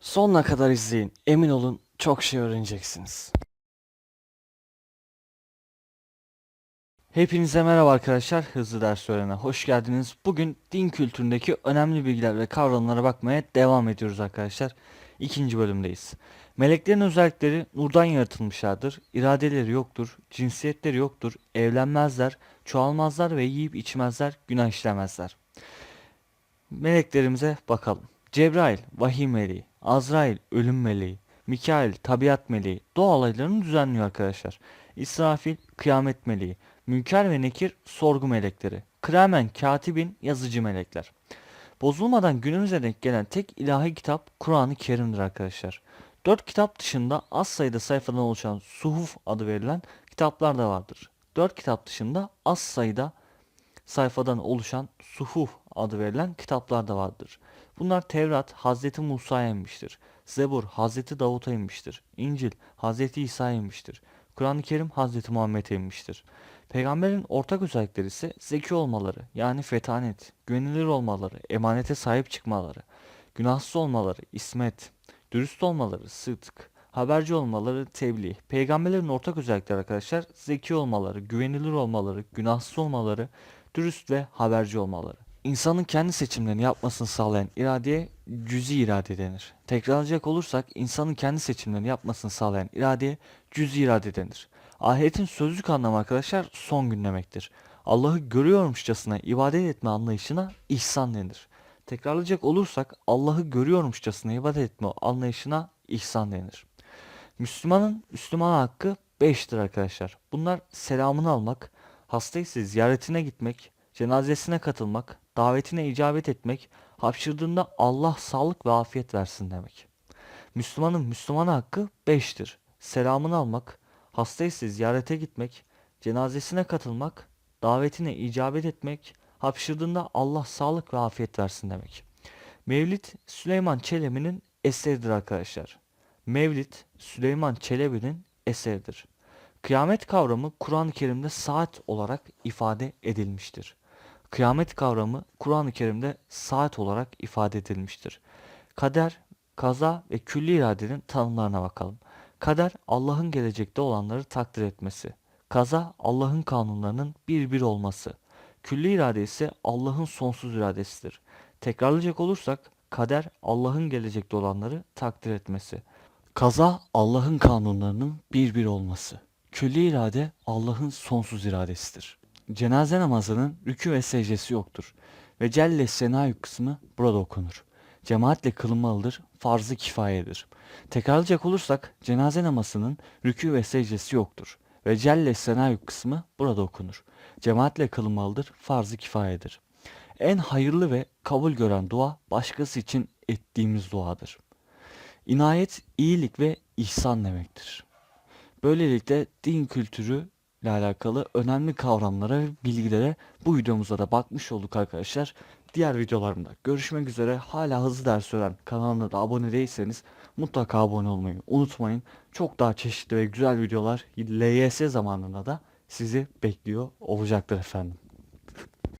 Sonuna kadar izleyin. Emin olun çok şey öğreneceksiniz. Hepinize merhaba arkadaşlar. Hızlı ders öğrenene hoş geldiniz. Bugün din kültüründeki önemli bilgiler ve kavramlara bakmaya devam ediyoruz arkadaşlar. İkinci bölümdeyiz. Meleklerin özellikleri nurdan yaratılmışlardır. İradeleri yoktur, cinsiyetleri yoktur, evlenmezler, çoğalmazlar ve yiyip içmezler, günah işlemezler. Meleklerimize bakalım. Cebrail, vahiy meleği. Azrail, ölüm meleği. Mikail, tabiat meleği. Doğa olaylarını düzenliyor arkadaşlar. İsrafil, kıyamet meleği. Münker ve Nekir, sorgu melekleri. Kramen, katibin, yazıcı melekler. Bozulmadan günümüze denk gelen tek ilahi kitap Kur'an-ı Kerim'dir arkadaşlar. Dört kitap dışında az sayıda sayfadan oluşan suhuf adı verilen kitaplar da vardır. Dört kitap dışında az sayıda sayfadan oluşan suhuf adı verilen kitaplar da vardır. Bunlar Tevrat Hazreti Musa'ya inmiştir. Zebur Hazreti Davut'a inmiştir. İncil Hazreti İsa'ya inmiştir. Kur'an-ı Kerim Hazreti Muhammed'e inmiştir. Peygamberin ortak özellikleri ise zeki olmaları yani fetanet, güvenilir olmaları, emanete sahip çıkmaları, günahsız olmaları, ismet, dürüst olmaları, sıdk, haberci olmaları, tebliğ. Peygamberlerin ortak özellikleri arkadaşlar zeki olmaları, güvenilir olmaları, günahsız olmaları, dürüst ve haberci olmaları. İnsanın kendi seçimlerini yapmasını sağlayan iradeye cüzi irade denir. Tekrarlayacak olursak insanın kendi seçimlerini yapmasını sağlayan iradeye cüzi irade denir. Ahiretin sözlük anlamı arkadaşlar son gün demektir. Allah'ı görüyormuşçasına ibadet etme anlayışına ihsan denir. Tekrarlayacak olursak Allah'ı görüyormuşçasına ibadet etme anlayışına ihsan denir. Müslümanın Müslüman hakkı 5'tir arkadaşlar. Bunlar selamını almak, hastaysa ziyaretine gitmek, cenazesine katılmak, davetine icabet etmek, hapşırdığında Allah sağlık ve afiyet versin demek. Müslümanın Müslüman hakkı 5'tir. Selamını almak, hastaysa ziyarete gitmek, cenazesine katılmak, davetine icabet etmek, hapşırdığında Allah sağlık ve afiyet versin demek. Mevlid Süleyman Çelebi'nin eseridir arkadaşlar. Mevlid Süleyman Çelebi'nin eseridir. Kıyamet kavramı Kur'an-ı Kerim'de saat olarak ifade edilmiştir. Kıyamet kavramı Kur'an-ı Kerim'de saat olarak ifade edilmiştir. Kader, kaza ve külli iradenin tanımlarına bakalım. Kader Allah'ın gelecekte olanları takdir etmesi. Kaza Allah'ın kanunlarının bir bir olması. Külli irade ise Allah'ın sonsuz iradesidir. Tekrarlayacak olursak kader Allah'ın gelecekte olanları takdir etmesi. Kaza Allah'ın kanunlarının bir bir olması. Külli irade Allah'ın sonsuz iradesidir. Cenaze namazının rükû ve secdesi yoktur ve Celle Senayü kısmı burada okunur. Cemaatle kılınmalıdır, farzı kifayedir. Tekrarlayacak olursak cenaze namazının rükû ve secdesi yoktur ve Celle Senayü kısmı burada okunur. Cemaatle kılınmalıdır, farzı kifayedir. En hayırlı ve kabul gören dua başkası için ettiğimiz duadır. İnayet, iyilik ve ihsan demektir. Böylelikle din kültürü ile alakalı önemli kavramlara ve bilgilere bu videomuzda da bakmış olduk arkadaşlar. Diğer videolarımda görüşmek üzere. Hala hızlı ders öğren kanalına da abone değilseniz mutlaka abone olmayı unutmayın. Çok daha çeşitli ve güzel videolar LYS zamanında da sizi bekliyor olacaktır efendim.